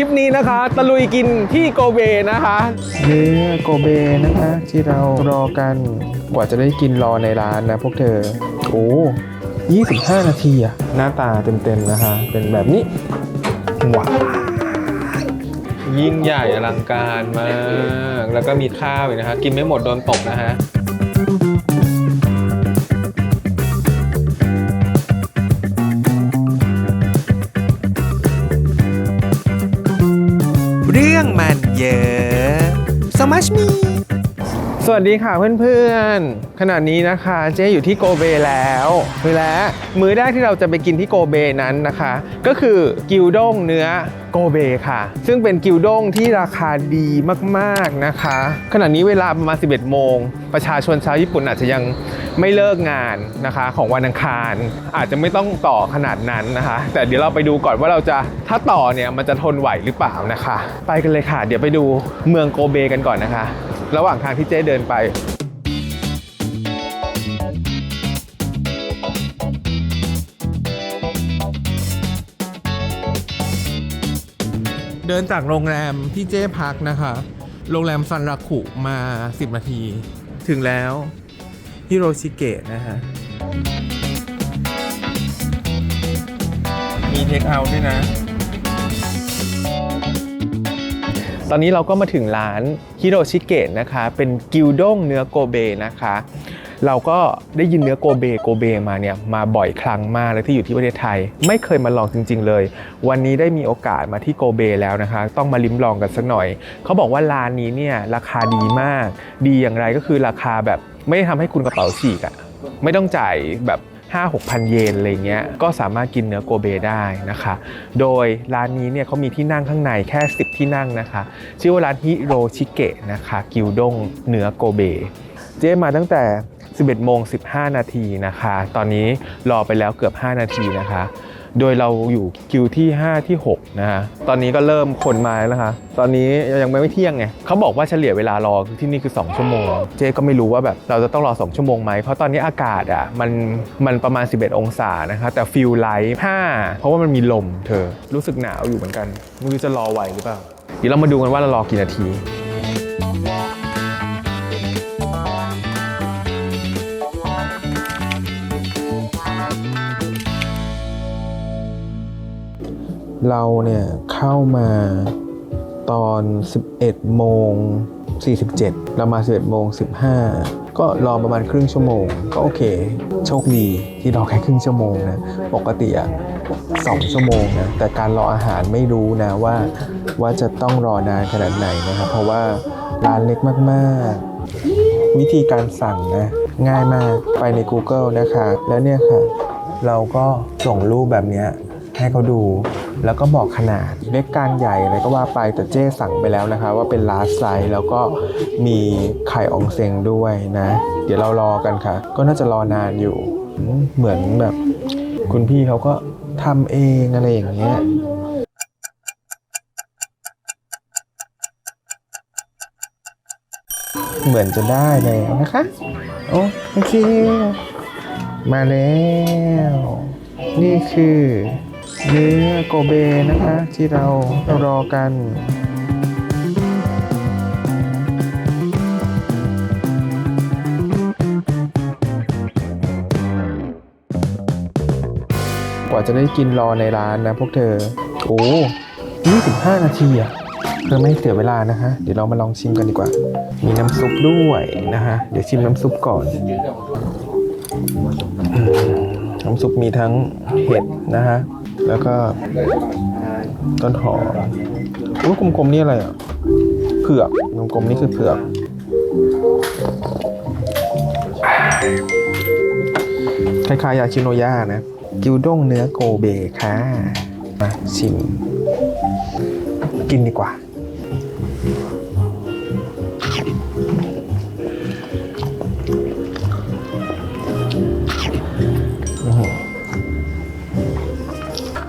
ทริปนี้นะคะ ตะลุยกินที่โกเบนะคะเนื้อโกเบนะคะ ที่เรารอกันกว่าจะได้กินรอในร้านนะพวกเธอ โอ้25 นาทีอะหน้าตาเต็มๆนะคะ เป็นแบบนี้ว้าวยิ่งใหญ่อลังการมาก แล้วก็มีข้าวอีกนะคะกินไม่หมดโดนตบนะฮะ so much me สวัสดีค่ะเพื่อนๆ ขณะนี้นะคะเจ๊อยู่ที่โกเบแล้วและมื้อแรกที่เราจะไปกินที่โกเบนั้นนะคะ ก็คือกิวด้งเนื้อโกเบค่ะ ซึ่งเป็นกิวด้งที่ราคาดีมากๆนะคะ ขณะนี้เวลาประมาณ 11 โมง ประชาชนชาวญี่ปุ่นอาจจะยังไม่เลิกงานนะคะ ของวันอังคาร อาจจะไม่ต้องต่อขนาดนั้นนะคะ แต่เดี๋ยวเราไปดูก่อนว่าเราจะถ้าต่อเนี่ยมันจะทนไหวหรือเปล่านะคะ ไปกันเลยค่ะ เดี๋ยวไปดูเมืองโกเบกันก่อนนะคะ ระหว่างทางที่เจ๊เดินไป เดินจากโรงแรมที่เจ๊พักนะคะ โรงแรมซันราคุมา 10 นาที ถึงแล้วฮิโรชิเกะนะฮะ มีเทคเอาท์ด้วยนะ ตอนนี้เราก็มาถึงร้านฮิโรชิเกะนะคะ เป็นกิวด้งเนื้อโกเบนะคะ เราก็ได้ยินเนื้อโกเบโกเบมาเนี่ยมาบ่อยครั้งมากเลยที่อยู่ที่ประเทศไทย ไม่เคยมาลองจริง ๆ เลย วันนี้ได้มีโอกาสมาที่โกเบแล้วนะคะ ต้องมาลิ้มลองกันสักหน่อย เขาบอกว่าร้านนี้เนี่ยราคาดีมาก ดีอย่างไรก็คือราคาแบบไม่ได้ทำให้คุณกระเป๋าฉีกอะไม่ต้องจ่ายแบบ 5 6พันเยนอะไรเงี้ยก็สามารถกินเนื้อโกเบได้นะคะ โดยร้านนี้เนี่ยเขามีที่นั่งข้างในแค่ 10 ที่นั่งนะคะ ชื่อว่าร้านฮิโรชิเกะนะคะกิวด้งเนื้อโกเบ เจ๊มาตั้งแต่ 11โมง15 นาทีนะคะ ตอนนี้รอไปแล้วเกือบ 5 นาทีนะคะ โดยเราอยู่คิวที่ 5 ที่ 6 นะฮะ ตอนนี้ก็เริ่มคนมาแล้วนะคะ ตอนนี้ยังไม่เที่ยงไงเขาบอกว่าเฉลี่ยเวลารอที่นี่คือ 2 ชั่วโมง เจ๊ก็ไม่รู้ว่าแบบเราจะต้องรอ 2 ชั่วโมงไหม เพราะตอนนี้อากาศอะมันมันประมาณ 11 องศานะคะ แต่ฟิลไลท์5เพราะว่ามันมีลมเธอ รู้สึกหนาวอยู่เหมือนกัน ไม่รู้จะรอไหวหรือเปล่า เดี๋ยวเรามาดูกันว่าเรารอกี่นาที เราเนี่ยเข้ามาตอน 11โมง47 เรามา 11โมง15 ก็รอประมาณครึ่งชั่วโมง ก็โอเค โชคดีที่รอแค่ครึ่งชั่วโมงนะ ปกติอะ2ชั่วโมงนะ แต่การรออาหารไม่รู้นะว่าว่าจะต้องรอนานขนาดไหนนะครับ เพราะว่าร้านเล็กมากๆ วิธีการสั่งนะ ง่ายมาก ไปใน Google นะคะ แล้วเนี่ยค่ะ เราก็ส่งรูปแบบนี้ ให้เขาดู แล้วก็บอกขนาดเล็กกลางใหญ่อะไรก็ว่าไปแต่เจ้สั่งไปแล้วนะคะ ว่าเป็นลาสไซส์แล้วก็มีไข่อองเซงด้วยนะ เดี๋ยวเรารอกันค่ะ ก็น่าจะรอนานอยู่เหมือนแบบ คุณพี่เขาก็ทำเองอะไรอย่างเงี้ยเหมือนจะได้แล้วนะคะ โอ้โอเค มาแล้ว นี่คือ เนื้อโกเบนะคะที่เรารอกันกว่าจะได้กินรอในร้านนะพวกเธอ โอ้25 นาทีอะเพื่อไม่ให้เสียเวลานะคะ เดี๋ยวเรามาลองชิมกันดีกว่า มีน้ำซุปด้วยนะคะ เดี๋ยวชิมน้ำซุปก่อน น้ำซุปมีทั้งเห็ดนะฮะ แล้วก็ต้นหอมอุ้ยกลมๆนี่อะไรอะ เผือกกลมๆนี่คือเผือก คล้ายๆยาชิโนย่านะ กิวด้งเนื้อโกเบค่ะ มาชิม กินดีกว่า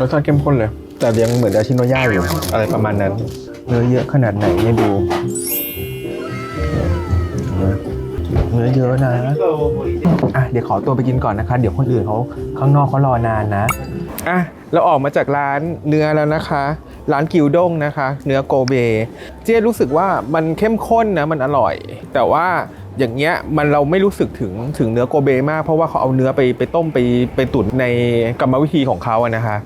รสชาติเข้มข้นเลย แต่ยังเหมือนยาชิโนย่าอยู่อะไรประมาณนั้น เนื้อเยอะขนาดไหนเนี่ยดู เนื้อเยอะนะอะเดี๋ยวขอตัวไปกินก่อนนะคะ เดี๋ยวคนอื่นเขาข้างนอกเขารอนานนะอะเราออกมาจากร้านเนื้อแล้วนะคะ ร้านกิวด้งนะคะ เนื้อโกเบ เจ๊รู้สึกว่ามันเข้มข้นนะมันอร่อย แต่ว่าอย่างเงี้ยมันเราไม่รู้สึกถึงถึงเนื้อโกเบมากเพราะว่าเขาเอาเนื้อไปไปต้มไปไปตุ๋นในกรรมวิธีของเขาอะนะคะ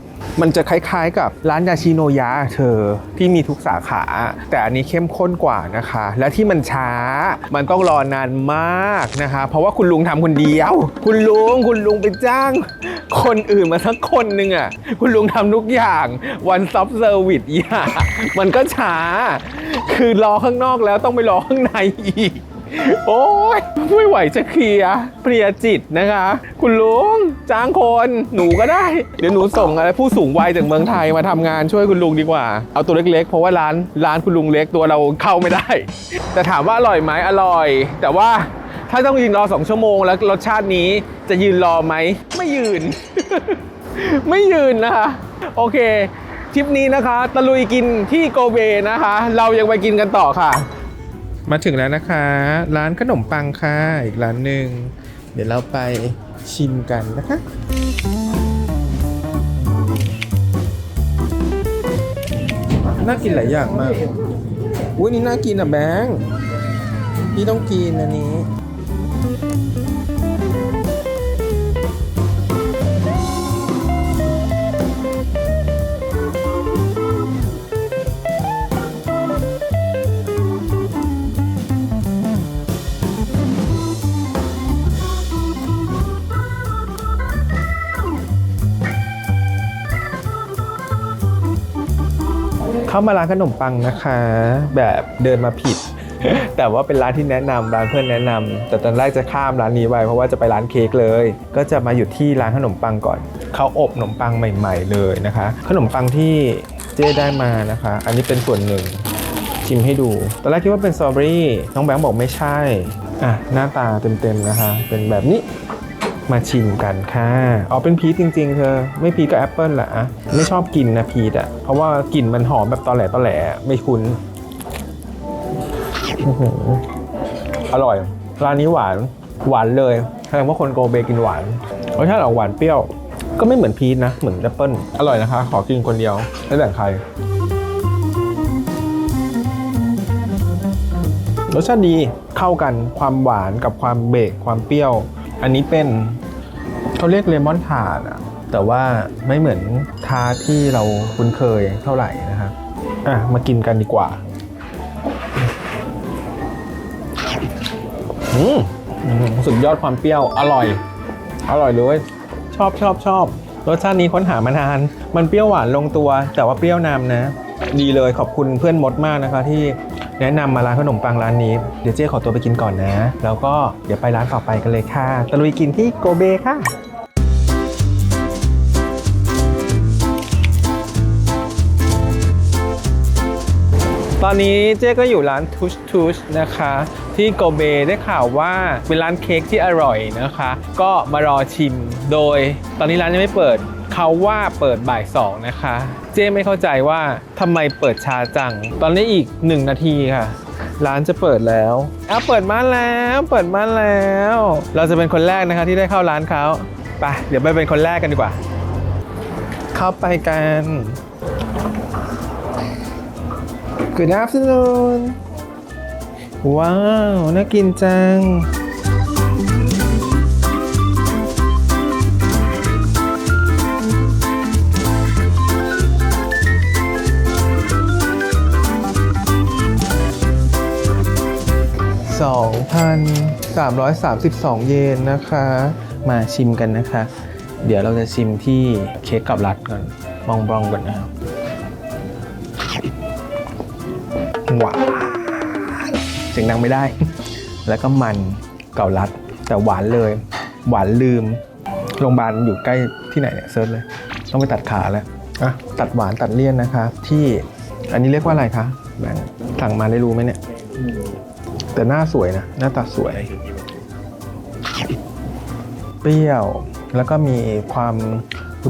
มันจะคล้ายๆกับร้านยาชิโนยะเธอที่มีทุกสาขา แต่อันนี้เข้มข้นกว่านะคะ และที่มันช้ามันต้องรอนานมากนะคะ เพราะว่าคุณลุงทำคนเดียว คุณลุงคุณลุงไปจ้าง คนอื่นมาสักคนหนึ่งอะคุณลุงทำทุกอย่างวันซับเซอร์วิสอย่างมันก็ช้า คือรอข้างนอกแล้วต้องไปรอข้างในอีก โอ้ยไม่ไหวจะเคลียร์เพลียจิตนะคะ คุณลุงจ้างคนหนูก็ได้ เดี๋ยวหนูส่งอะไรผู้สูงวัยจากเมืองไทยมาทำงานช่วยคุณลุงดีกว่า เอาตัวเล็กๆ เพราะว่าร้านร้านคุณลุงเล็กตัวเราเข้าไม่ได้ แต่ถามว่าอร่อยไหมอร่อย แต่ว่าถ้าต้องยืนรอสองชั่วโมงแล้วรสชาตินี้จะยืนรอไหมไม่ยืน ไม่ยืนนะคะ โอเคทริปนี้นะคะ ตะลุยกินที่โกเบนะคะ เรายังไปกินกันต่อค่ะ มาถึงแล้วนะคะ ร้านขนมปังค่ะ อีกร้านหนึ่ง เดี๋ยวเราไปชิมกันนะคะน่ากินหลายอย่างมากอุ้ยนี่น่ากินอะแบงค์พี่ต้องกินอันนี้ เข้ามาร้านขนมปังนะคะ แบบเดินมาผิด แต่ว่าเป็นร้านที่แนะนำร้านเพื่อนแนะนำแต่ตอนแรกจะข้ามร้านนี้ไปเพราะว่าจะไปร้านเค้กเลย ก็จะมาหยุดที่ร้านขนมปังก่อนเขาอบขนมปังใหม่ ๆ เลยนะคะ ขนมปังที่เจ๊ได้มานะคะ อันนี้เป็นส่วนหนึ่งชิมให้ดู ตอนแรกคิดว่าเป็นสตรอเบอรี่ น้องแบงค์บอกไม่ใช่ อะ หน้าตาเต็มๆนะคะ เป็นแบบนี้ มาชิมกันค่ะอ๋อเป็นพีชจริง ๆ เธอ ไม่พีชก็แอปเปิลละอะไม่ชอบกินนะพีชอะเพราะว่ากลิ่นมันหอมแบบตอแหลตอแหลไม่คุ้นอื้อหืออร่อย ร้านนี้หวาน หวานเลยแสดงว่าคนโกเบกินหวานรสชาติออกหวานเปรี้ยว ก็ไม่เหมือนพีชนะ เหมือนแอปเปิลอร่อยนะคะ ขอกินคนเดียว ไม่แบ่งใคร รสชาติดี เข้ากัน ความหวานกับความเบรกความเปรี้ยว อันนี้เป็นเขาเรียกเลมอนทาร์ตอะแต่ว่าไม่เหมือนทาที่เราคุ้นเคยเท่าไหร่นะครับอะมากินกันดีกว่าอืมอืมสุดยอดความเปรี้ยวอร่อย อร่อยเลยชอบชอบชอบรสชาตินี้ค้นหามานาน มันเปรี้ยวหวานลงตัว แต่ว่าเปรี้ยวนำนะ ดีเลยขอบคุณเพื่อนมดมากนะคะที่ แนะนำมาร้านขนมปังร้านนี้ เดี๋ยวเจ๊ขอตัวไปกินก่อนนะ แล้วก็เดี๋ยวไปร้านต่อไปกันเลยค่ะ ตะลุยกินที่โกเบค่ะตอนนี้เจ๊ก็อยู่ร้านทุชทุชนะคะ ที่โกเบได้ข่าวว่าเป็นร้านเค้กที่อร่อยนะคะ ก็มารอชิมโดย ตอนนี้ร้านยังไม่เปิดเขาว่าเปิดบ่ายสองนะคะ เจ๊ไม่เข้าใจว่าทำไมเปิดช้าจัง ตอนนี้อีก 1 นาทีค่ะ ร้านจะเปิดแล้วอ้าเปิดมาแล้ว เปิดมาแล้ว เราจะเป็นคนแรกนะคะที่ได้เข้าร้านเขาไปเดี๋ยวไปเป็นคนแรกกันดีกว่า เข้าไปกัน Good afternoon ว้าว น่ากินจัง 2,332 เยนนะคะ มาชิมกันนะคะ เดี๋ยวเราจะชิมที่เค้กกับรัดก่อนบองบองๆก่อนนะครับหวานเสียงดังไม่ได้ แล้วก็มันเก่าลัด แต่หวานเลย หวานลืมโรงพยาบาลอยู่ใกล้ที่ไหนเนี่ยเซิร์ชเลย ต้องไปตัดขาแล้วอะตัดหวานตัดเลี่ยนนะคะ ที่อันนี้เรียกว่าอะไรคะแบงค์สั่งมาได้รู้ไหมเนี่ย แต่หน้าสวยนะ หน้าตาสวย เปรี้ยว แล้วก็มีความ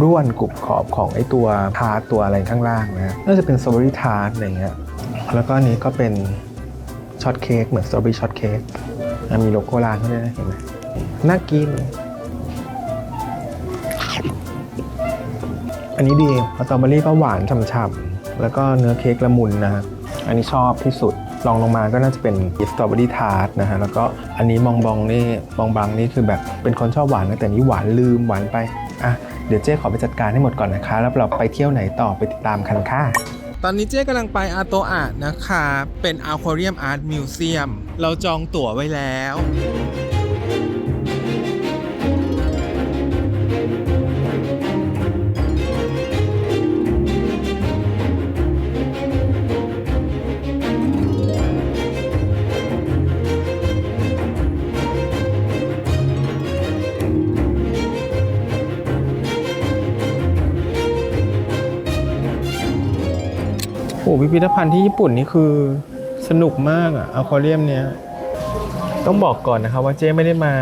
ร่วนกรุบขอบของไอตัวทาร์ตตัวอะไรข้างล่างนะน่าจะเป็นสตรอเบอรี่ทาร์ตอะไรเงี้ยแล้วก็นี้ก็เป็นช็อตเค้กเหมือนสตรอเบอรี่ช็อตเค้กมีโลโก้ร้านเขาด้วยนะเห็นไหมน่ากิน อันนี้ดีสตรอเบอรี่ก็หวานฉ่ำๆแล้วก็เนื้อเค้กละมุนนะฮะอันนี้ชอบที่สุด ลองลงมาก็น่าจะเป็นสตรอเบอรี่ทาร์ตนะฮะแล้วก็อันนี้มองบองนี่มองบังนี่คือแบบเป็นคนชอบหวานนะแต่นี่หวานลืมหวานไปอะเดี๋ยวเจ๊ขอไปจัดการให้หมดก่อนนะคะ แล้วเราไปเที่ยวไหนต่อไปติดตามกันค่ะตอนนี้เจ๊กำลังไปอาโตอะนะคะ เป็นอ q ควาเรียมอาร์ตมิวเซียมเราจองตั๋วไว้แล้ว พิพิธภัณฑ์ที่ญี่ปุ่นนี่คือสนุกมากอะอะควาเรียมเนี้ยต้องบอกก่อนนะคะว่าเจ๊ไม่ได้มา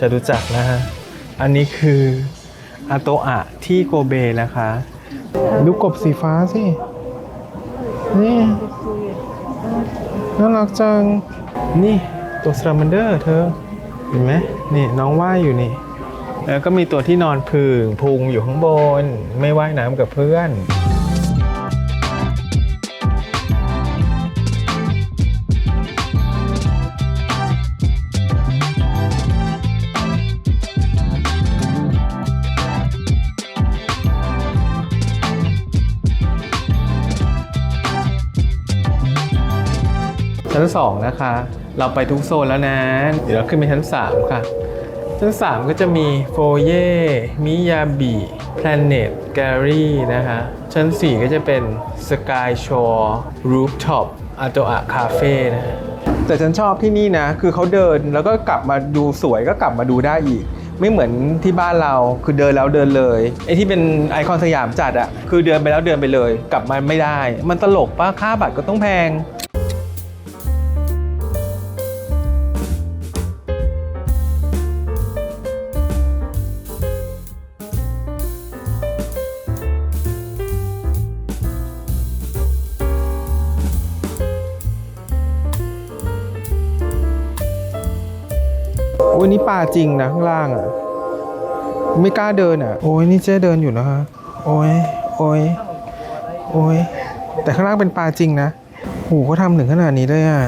จะรู้จักนะฮะ อันนี้คืออาโตอะที่โกเบนะคะ ดูกบสีฟ้าสิ นี่ น่ารักจัง นี่ตัวสลามันเดอร์เธอ เห็นไหมนี่น้องว่ายอยู่นี่ แล้วก็มีตัวที่นอนพึ่งพุงอยู่ข้างบน ไม่ว่ายน้ำกับเพื่อน ชั้น 2 นะคะ เราไปทุกโซนแล้วนะ เดี๋ยวเราขึ้นไปชั้น 3 ค่ะ ชั้น 3 ก็จะมีโฟเย่มิยาบิแพลเน็ตแกลลี่นะคะ ชั้น 4 ก็จะเป็นสกายชอร์รูฟท็อปอาโตอะคาเฟ่นะแต่ฉันชอบที่นี่นะ คือเขาเดินแล้วก็กลับมาดูสวยก็กลับมาดูได้อีก ไม่เหมือนที่บ้านเราคือเดินแล้วเดินเลยไอ้ที่เป็นไอคอนสยามจัดอะคือเดินไปแล้วเดินไปเลย กลับมาไม่ได้ มันตลกป้าค่าบัตรก็ต้องแพง โอ้ยนี่ปลาจริงนะข้างล่างอะ ไม่กล้าเดินอะ โอ้ยนี่เจ๊เดินอยู่นะคะ โอ้ย โอ้ย โอ้ย แต่ข้างล่างเป็นปลาจริงนะโหเขาทำถึงขนาดนี้เลยอะ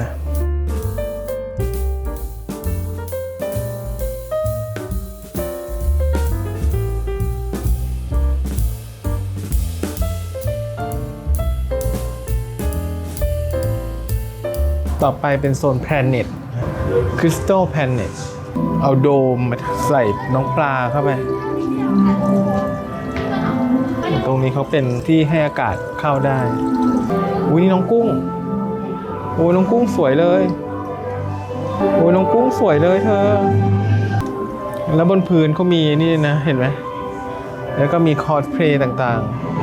ต่อไปเป็นโซนแพล เอาโดมมาใส่น้องปลาเข้าไป ตรงนี้เขาเป็นที่ให้อากาศเข้าได้อุ้ยนี่น้องกุ้ง โอ้ยน้องกุ้งสวยเลย โอ้ยน้องกุ้งสวยเลยเธอ แล้วบนพื้นเขามีนี่นะ เห็นไหม แล้วก็มีคอร์สเพลย์ต่างๆ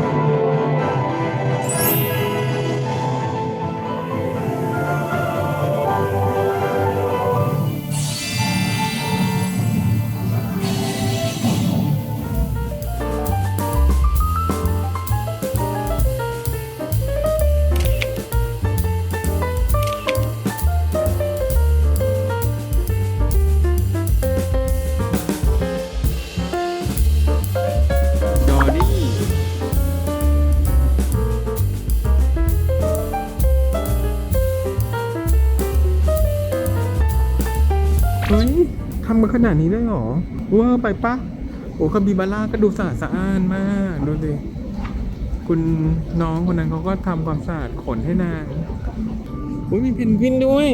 เฮ้ยทำมาขนาดนี้ได้หรอเวอร์ไปปะโอ้คาบิบาร่าก็ดูสะอาดสะอ้านมากดูสิคุณน้องคนนั้นเขาก็ทำความสะอาดขนให้นางอุ้ยมีเพนกวินด้วย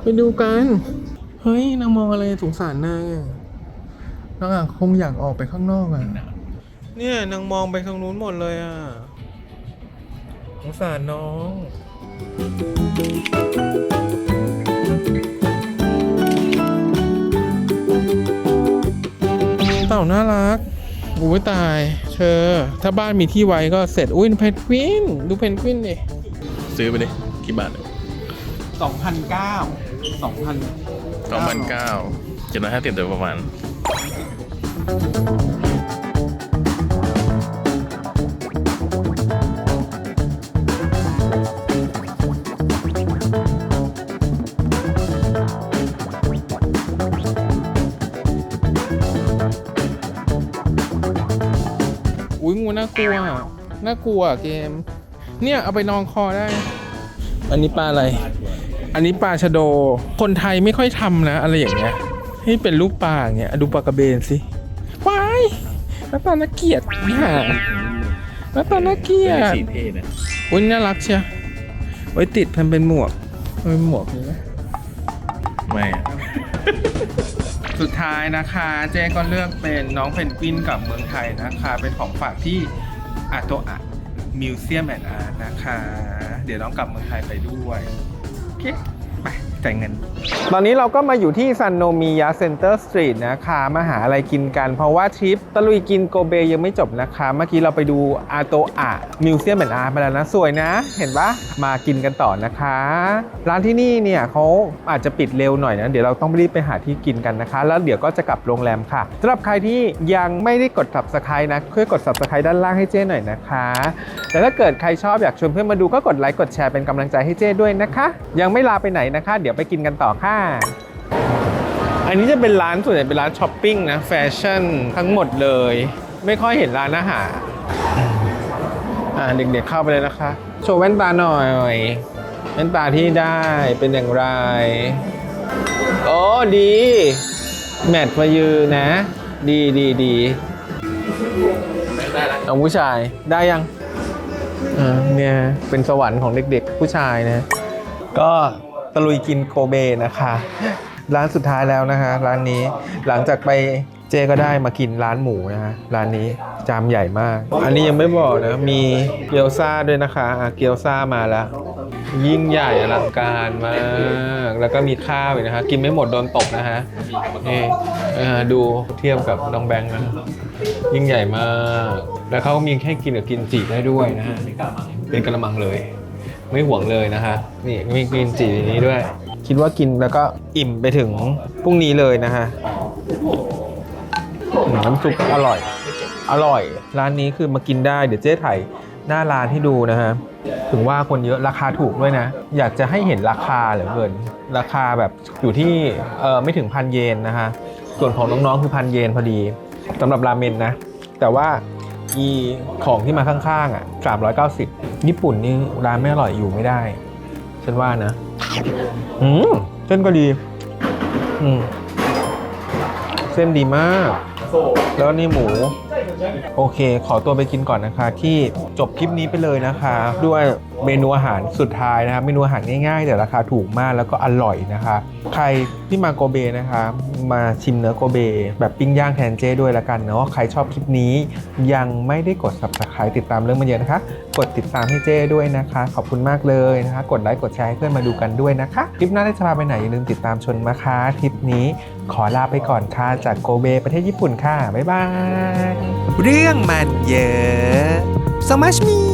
ไปดูกัน เฮ้ยนางมองอะไรสงสารนางอะนางอะคงอยากออกไปข้างนอกอะ เนี่ยนางมองไปทางนู้นหมดเลยอะสงสารน้อง ต่าน่ารักอุ้ยตาย เธอ ถ้าบ้านมีที่ไว้ก็เสร็จ อุ้ยเพนกวิน ดูเพนกวินดิซื้อไปดิกี่บาทสองพันเก้าสองพันสองพันเก้าเจ็ดร้อยห้าสิบโดยประมาณ น่ากลัวน่ากลัวเกม เนี่ยเอาไปนองคอได้ อันนี้ปลาอะไร อันนี้ปลาชะโด คนไทยไม่ค่อยทำนะ อะไรอย่างเงี้ยนี่เป็นรูปปลาอย่างเงี้ยดูปลากระเบนสิว้ายหน้าตาน่าเกลียดเนี่ยหน้าตาน่าเกลียดสีเท่นะอุ้ยน่ารักเชียวไว้ติดทำเป็นหมวกเป็นหมวกนี่นะไม่อะ สุดท้ายนะคะเจ๊ก็เลือกเป็นน้องเพนกวินกับเมืองไทยนะคะ เป็นของฝากที่อาโตอะมิวเซียมแอนด์อาร์ตนะคะ เดี๋ยวน้องกลับเมืองไทยไปด้วย โอเค ไปจ่ายเงิน ตอนนี้เราก็มาอยู่ที่ซันโนมิยะเซ็นเตอร์สตรีทนะคะมาหาอะไรกินกัน เพราะว่าทริปตะลุยกินโกเบยังไม่จบนะคะ เมื่อกี้เราไปดูอาโตอะมิวเซียมแอนด์อาร์มาแล้วนะ สวยนะ เห็นปะมากินกันต่อนะคะ ร้านที่นี่เนี่ยเขาอาจจะปิดเร็วหน่อยนะ เดี๋ยวเราต้องรีบไปหาที่กินกันนะคะ แล้วเดี๋ยวก็จะกลับโรงแรมค่ะสำหรับใครที่ยังไม่ได้กด subscribe นะช่วยกด subscribe ด้านล่างให้เจ้หน่อยนะคะ แต่ถ้าเกิดใครชอบอยากชวนเพื่อนมาดูก็กดไลค์กดแชร์เป็นกำลังใจให้เจ้ด้วยนะคะ ยังไม่ลาไปไหนนะคะดี๋ยวไปกินกันต่อค่ะ อันนี้จะเป็นร้านส่วนใหญ่เป็นร้านช้อปปิ้งนะแฟชั่นทั้งหมดเลย ไม่ค่อยเห็นร้านอาหารอ่าเด็กๆเข้าไปเลยนะคะ โชว์แว่นตาหน่อยแว่นตาที่ได้เป็นอย่างไร โอ้ดี แมทมายืนนะ ดีดีดีเอาผู้ชายได้ยังอ่าเนี่ยเป็นสวรรค์ของเด็กๆ ผู้ชายนะ ก็ ตะลุยกินโกเบนะคะ ร้านสุดท้ายแล้วนะคะ ร้านนี้หลังจากไปเจก็ได้มากินร้านหมูนะคะร้านนี้จามใหญ่มาก อันนี้ยังไม่บอกนะ มีเกี๊ยวซ่าด้วยนะคะเกี๊ยวซ่ามาแล้ว ยิ่งใหญ่อลังการมาก แล้วก็มีข้าวอีกนะคะ กินไม่หมดโดนตบนะฮะนี่ดูเทียบกับน้องแบงค์นะยิ่งใหญ่มาก แล้วเขามีแค่กินกับกินจีได้ด้วยนะฮะเป็นกระมังเลย ไม่ห่วงเลยนะคะนี่มีกินจีนี้ด้วย คิดว่ากินแล้วก็อิ่มไปถึงพรุ่งนี้เลยนะฮะอืมน้ำซุปอร่อย อร่อย ร้านนี้คือมากินได้เดี๋ยวเจ๊ถ่ายหน้าร้านให้ดูนะฮะถึงว่าคนเยอะราคาถูกด้วยนะ อยากจะให้เห็นราคาเหลือเกิน ราคาแบบอยู่ที่เออไม่ถึงพันเยนนะคะส่วนของน้องๆคือพันเยนพอดีสำหรับราเมนนะ แต่ว่าอีของที่มาข้างๆอะ390 ญี่ปุ่นนี่ร้านไม่อร่อยอยู่ไม่ได้ฉันว่านะ อืมเส้นก็ดี อืมเส้นดีมาก แล้วนี่หมู โอเค ขอตัวไปกินก่อนนะคะ ที่จบคลิปนี้ไปเลยนะคะ ด้วยเมนูอาหารสุดท้ายนะคะเมนูอาหารง่ายๆ แต่ราคาถูกมากแล้วก็อร่อยนะคะ ใครที่มาโกเบนะคะ มาชิมเนื้อโกเบ แบบปิ้งย่างแทนเจ้ด้วยละกันเนาะใครชอบคลิปนี้ ยังไม่ได้กด subscribe ติดตามเรื่องมันเยอะนะคะ กดติดตามให้เจ้ด้วยนะคะ ขอบคุณมากเลยนะคะ กดไลค์กดแชร์ให้เพื่อนมาดูกันด้วยนะคะคลิปหน้าได้จะพาไปไหนอย่าลืมติดตามชนมาคะทริปนี้ขอลาไปก่อนค่ะจากโกเบประเทศญี่ปุ่นค่ะบ๊ายบายเรื่องมันเยอะ so much me